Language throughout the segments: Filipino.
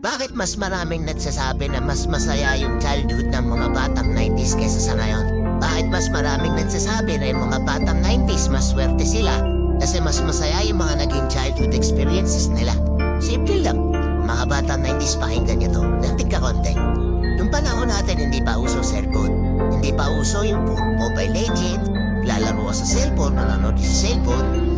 Bakit mas maraming nagsasabi na mas masaya yung childhood ng mga batang 90s kaysa sa ngayon? Bakit mas maraming nagsasabi na yung mga batang 90s mas swerte sila kasi mas masaya yung mga naging childhood experiences nila? Simple lang. Mga batang 90s pakinggan nyo to. Dating ka konti. Nung panahon natin hindi pa uso cellphone. Hindi pa uso yung mobile legend. Lalaro ka sa cellphone, nanonood sa cellphone.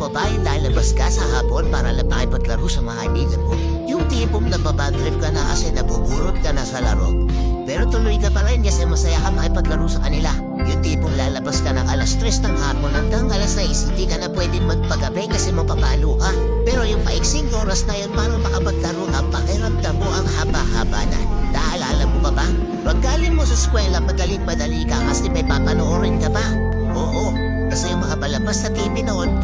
Ba yung lalabas ka sa hapon para lang makipaglaro sa mga kaibigan mo? Yung tipong nababadrip ka na kasi nabuburot ka na sa laro. Pero tuloy ka pa rin kasi masaya ka makipaglaro sa kanila. Yung tipong lalabas ka ng alas 3 ng hapon hanggang alas 6, hindi ka na pwedeng magpagabi kasi mapapalo ka. Pero yung paiksing oras na yun para makapaglaro ka, pakiramdam mo ang haba-haba na. Naalala mo ba? Pag galing mo sa eskwela, madaling-madali ka kasi may papanoorin ka pa. Oo, kasi yung mga palabas sa TV noon.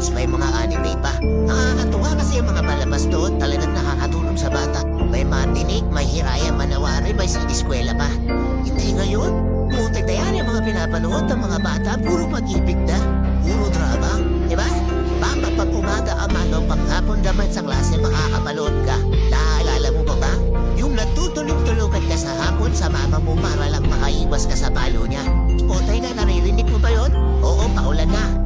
Cartoons, may mga anime pa. Nakakatuwa kasi yung mga palabas doon, talagang nakakatulong sa bata. May matinik, may hiraya, manawari, may siniskwela pa. Hindi ngayon. Putik na yan yung mga pinapanood ng mga bata, puro pag-ibig na. Puro drama. Diba? Baka pag umaga ka man o panghapon naman sa klase, makakapanood ka. Naaalala mo pa ba? Yung natutulog-tulugan ka sa hapon sa mama mo para lang makaiwas ka sa palo niya. Potay na naririnig mo ba yun? Oo, paulan na.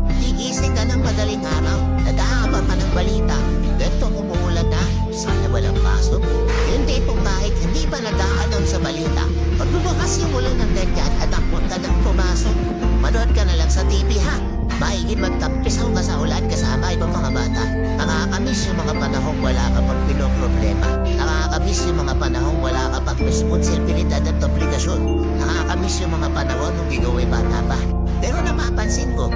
Ng madaling araw. Nag-aabang ka ng balita. Ganito umuulan na. Sana walang pasok. Yung tipong kahit hindi pa nag-a-announce sa balita. Pag lumakas yung ulan ng ganyan at takot ka nang pumasok, manood ka na lang sa TV ha. Maigit magtampisaw ka sa ulan kasama ibang mga bata. Nakakamiss yung mga panahong wala ka pang pinoproblema. Nakakamiss yung mga panahong wala ka pang responsibilidad at obligasyon. Nakakamiss yung mga panahon nung ikaw bata pa. Pero napapansin ko,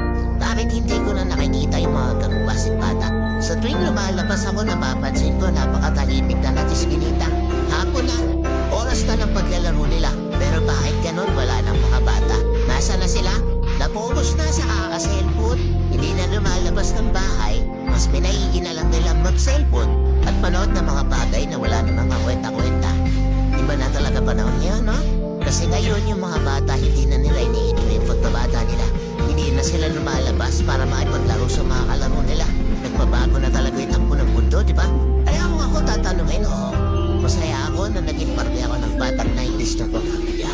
bakit hindi ko na nakikita yung mga klaseng bata? Sa tuwing lumalabas ako, napapansin ko napakatahimik na natiskinita. Hapon na, oras na ng paglalaro nila. Pero bakit ganon wala ng mga bata? Nasa na sila? Napubos na sa kaka-cellphone. Hindi na lumalabas ng bahay. Mas pinaigi na lang nilang mag-cellphone at manood ng mga bagay na wala ng mga kwenta-kwenta. para maipaglaro sa mga kalaro nila. Nagbabago na talaga yung takbo ng mundo, di ba? Kaya kung ako tatanungin, oo, masaya ako na naging parte ako ng batang 90s na pamilya.